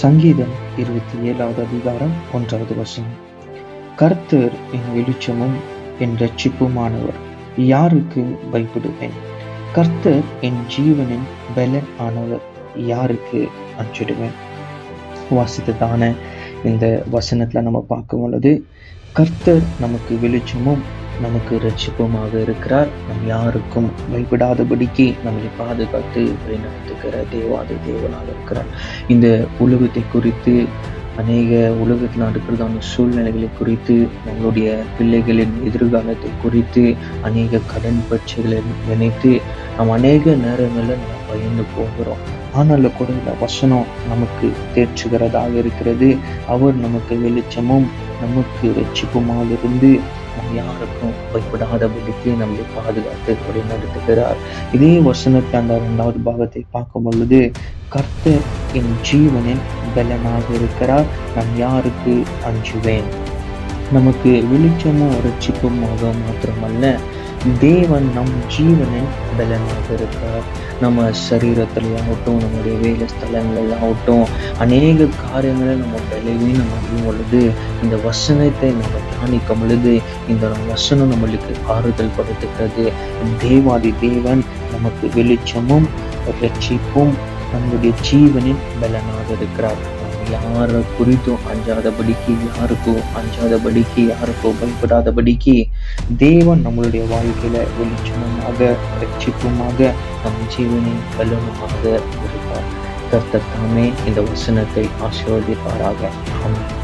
சங்கீதம் இருபத்தி ஏழாவது அதிகாரம் ஒன்றாவது வசனம். கர்த்தர் என் வெளிச்சமும் என் ரட்சிப்புமானவர் யாருக்கு பயப்படுவேன்? கர்த்தர் என் ஜீவனின் பலன் ஆனவர் யாருக்கு அஞ்சிடுவேன் வாசித்ததான இந்த வசனத்தில் நம்ம பார்க்கும் பொழுது கர்த்தர் நமக்கு வெளிச்சமும் நமக்கு ரட்சிப்புமாக இருக்கிறார். நம் யாருக்கும் பயப்படாதபடிக்கு நம்மை பாதுகாத்து வழிநடத்துகிற தேவாதி தேவனாக இருக்கிறார். இந்த உலகத்தை குறித்து அநேக உலகத்தில் நடக்கிறதான சூழ்நிலைகளை குறித்து நம்மளுடைய பிள்ளைகளின் எதிர்காலத்தை குறித்து அநேக கடன் பட்சிகளை நினைத்து நாம் அநேக நேரங்களில் நம்ம பயந்து போகிறோம். ஆனாலும் கூட இந்த வசனம் நமக்கு தேற்றுகிறதாக இருக்கிறது. அவர் நமக்கு வெளிச்சமும் நமக்கு ரட்சிப்புமாக இருந்து நம் யாருக்கும் பயப்படாதபடிக்கு நம்மை பாதுகாத்து வழிநடத்துகிறார் இதே வசனத்தை அந்த இரண்டாவது பாகத்தை பார்க்கும் பொழுது கர்த்தர் என் ஜீவனின் பலனாக இருக்கிறார். நான் யாருக்கு அஞ்சுவேன்? நமக்கு வெளிச்சமும் ரட்சிப்புமாக மாத்திரமல்ல. தேவன் நம் ஜீவனின் பலனாக இருக்கிறார். நம்ம சரீரத்தில் ஆகட்டும் நம்முடைய வேலை ஸ்தலங்கள் ஆகட்டும் அநேக காரியங்களை நம்ம பலவீனம் அறியும் பொழுது இந்த வசனத்தை நம்ம தியானிக்கும் பொழுது இந்த வசனம் நம்மளுக்கு ஆறுதல் படுத்துகிறது தேவாதி தேவன் நமக்கு வெளிச்சமும் ரட்சிப்பும் நம்முடைய ஜீவனின் பலனாக இருக்கிறார். யாரை குறித்தும் அஞ்சாதபடிக்கு படிக்கு அஞ்சாதபடிக்கு யாருக்கும் பயப்படாதபடிக்கு தேவன் நம்மளுடைய வாழ்க்கையில வெளிச்சமுமாக ரட்சிப்புமாக நம் ஜீவனின் பலனுமாக இருப்பார். கர்த்தத்தாமே இந்த வசனத்தை ஆசீர்வதிப்பாராக. ஆமென்.